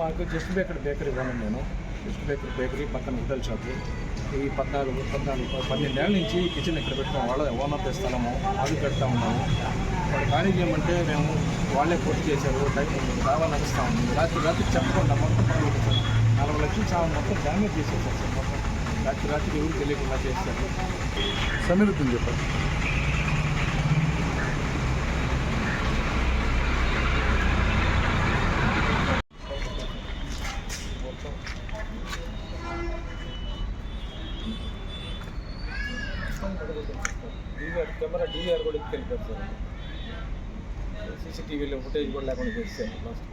మాకు just bakery bakery owner నేను. Just bakery bakery పక్కన హోటల్ షాపు. ఈ పద్నాలుగు పద్నాలుగు పన్నెండేళ్ళ నుంచి కిచెన్ ఇక్కడ పెట్టడం వాళ్ళ ఓనర్ తెస్తాము అది పెడతా ఉన్నాము. వాళ్ళ కానీ ఏమంటే మేము వాళ్ళే పూర్తి చేశారు. టైం బాగా నడుస్తా ఉంది. రాత్రి రాత్రి చెప్పకుండా మొత్తం నలభై లక్షలు చాలా మొత్తం డ్యామేజ్ చేసేసారు సార్ మొత్తం. రాత్రి రాత్రి ఎవరు తెలియకుండా చేస్తారు. సమీరుద్దని చెప్పండి. డీవీఆర్ కెమెరా డీవీఆర్ కూడా ఎత్తుకెళ్ళిపోయారు సార్. సీసీటీవీలో ఫుటేజ్ కూడా లేకుండా చేశారు. లాస్ట్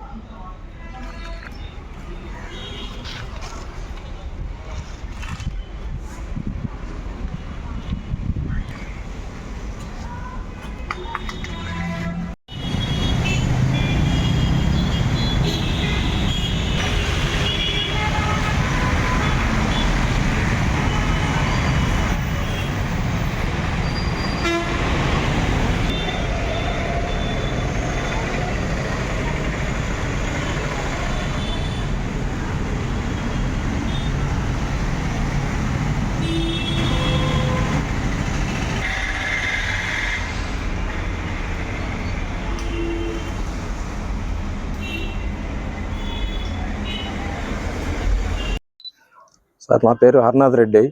సార్ నా పేరు Harinath Reddy.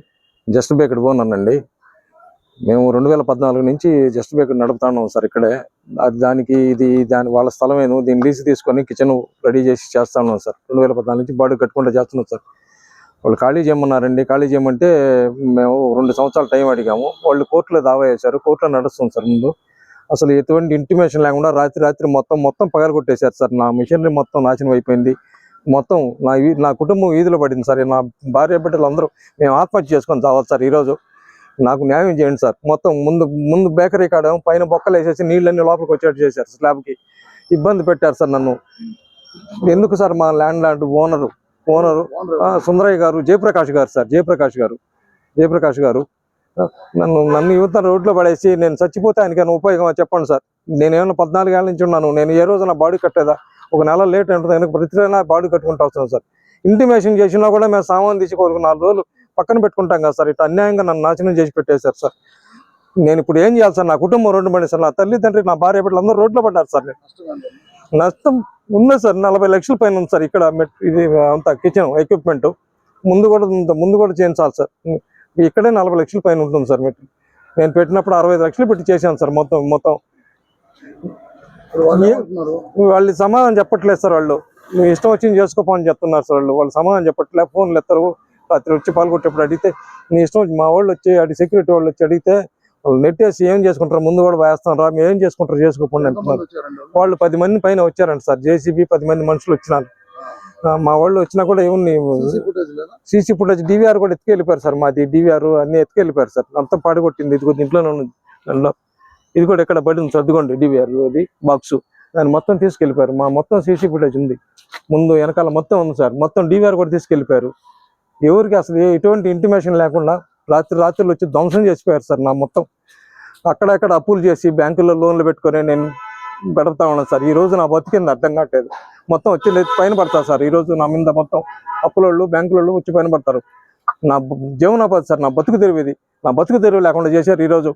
Just bakery owner మేము రెండు వేల పద్నాలుగు నుంచి జస్ట్ బేకడ్ నడుపుతున్నాం సార్ ఇక్కడే. అది దానికి ఇది దాని వాళ్ళ స్థలమేను. దీన్ని లీజ్ తీసుకొని కిచెన్ రెడీ చేసి చేస్తా ఉన్నాం సార్. రెండు వేల పద్నాలుగు నుంచి బాడీ కట్టుకుంటూ చేస్తున్నాం సార్. వాళ్ళు ఖాళీ చేయమన్నారండి. ఖాళీ చేయమంటే మేము రెండు సంవత్సరాలు టైం అడిగాము. వాళ్ళు కోర్టులో దావా వేశారు. కోర్టులో నడుస్తుంది సార్ ముందు. అసలు ఎటువంటి ఇంటిమేషన్ లేకుండా రాత్రి రాత్రి మొత్తం మొత్తం పగలగొట్టేశారు సార్. నా మిషనరీ మొత్తం నాశనం అయిపోయింది. మొత్తం నా నా కుటుంబం వీధిలో పడింది సార్. నా భార్య బిడ్డలు అందరూ మేము ఆత్మహత్య చేసుకొని చావాలి సార్ ఈరోజు. నాకు న్యాయం చేయండి సార్. మొత్తం ముందు ముందు బేకరీ కాడ పైన బొక్కలు వేసేసి నీళ్ళన్నీ లోపలికి వచ్చేట్టు చేశారు స్లాబ్కి. ఇబ్బంది పెట్టారు సార్ నన్ను. ఎందుకు సార్ మా land land owner owner Sundaraiah garu Jayaprakash garu sir Jayaprakash గారు జయప్రకాష్ గారు. నన్ను నన్ను యువత రోడ్లో పడేసి నేను చచ్చిపోతే ఆయనకైనా ఉపయోగం చెప్పండి సార్. నేను ఏమైనా ఏళ్ళ నుంచి ఉన్నాను. నేను ఏ రోజు నా బాడీ కట్టేదా? ఒక నెల లేట్ ఉంటుంది వెనక ప్రతి బాడీ కట్టుకుంటూ వస్తున్నాను సార్. ఇంటిమేషన్ చేసినా కూడా మేము సామాన్ తీసి ఒక నాలుగు రోజులు పక్కన పెట్టుకుంటాం కదా సార్. ఇట్లా అన్యాయంగా నన్ను నాశనం చేసి పెట్టేశారు సార్. నేను ఇప్పుడు ఏం చేయాలి సార్? నా కుటుంబం రోడ్డు పడింది సార్. నా తల్లిదండ్రి నా భార్య బిడ్డలు అందరూ రోడ్లో పడ్డారు సార్. నేను నష్టం ఉంది సార్. నలభై లక్షల పైన ఉంది సార్. ఇక్కడ ఇది అంతా కిచెన్ ఎక్విప్మెంట్ ముందు కూడా ముందు కూడా చేయించాలి సార్. ఇక్కడే నలభై లక్షల పైన ఉంటుంది సార్ మెట్. నేను పెట్టినప్పుడు అరవై ఐదు లక్షలు పెట్టి చేశాను సార్ మొత్తం మొత్తం. వాళ్ళు సమాధానం చెప్పట్లేదు సార్ వాళ్ళు. నువ్వు ఇష్టం వచ్చింది చేసుకోపని చెప్తున్నారు సార్ వాళ్ళు. వాళ్ళు సమాధానం చెప్పట్లే ఫోన్లు ఎత్తారు. రాత్రి వచ్చి పాల్గొట్టేప్పుడు అడిగితే నీ ఇష్టం వచ్చి మా వాళ్ళు వచ్చి అడిగి సెక్యూరిటీ వాళ్ళు వచ్చి అడిగితే వాళ్ళు నెట్టేసి ఏం చేసుకుంటారు ముందు కూడా వేస్తాం రా మేము ఏం చేసుకుంటారు చేసుకోకుండా అంటున్నారు. వచ్చారండి వాళ్ళు? పది మంది పైన వచ్చారంట సార్. జేసీబీ పది మంది మనుషులు వచ్చినారు. మా వాళ్ళు వచ్చినా కూడా ఏమన్నా సీసీ ఫుటేజ్ డివిఆర్ కూడా ఎత్తుకెళ్ళిపోయారు సార్ మాది. డివిఆర్ అన్ని ఎత్తుకెళ్ళిపోయారు సార్. అంతా పాడుకొట్టింది ఇది కొద్ది ఇంట్లోనే ఉంది ఇది కూడా ఇక్కడ పడింది సర్దుకోండి డివిఆర్ అది బాక్స్ దాన్ని మొత్తం తీసుకెళ్ళిపోయారు. మా మొత్తం సీసీ ఫుటేజ్ ఉంది. ముందు వెనకాల మొత్తం ఉంది సార్. మొత్తం డివిఆర్ కూడా తీసుకెళ్ళిపోయారు. ఎవరికి అసలు ఎటువంటి ఇంటిమేషన్ లేకుండా రాత్రి రాత్రులు వచ్చి ధ్వంసం చేసిపోయారు సార్ నా మొత్తం. అక్కడక్కడ అప్పులు చేసి బ్యాంకుల్లో లోన్లు పెట్టుకొని నేను పెడతా ఉన్నాను సార్. ఈ రోజు నా బతికింది అర్థం కావట్లేదు. మొత్తం వచ్చి పైన పడతారు సార్. ఈ రోజు నా మీద మొత్తం అప్పులోళ్ళు బ్యాంకులోళ్ళు వచ్చి పైన పడతారు. నా బ- జీవనోపాధి సార్. నా బతుకు తెరువు ఇది. నా బతుకు తెరువు లేకుండా చేశారు ఈ రోజు.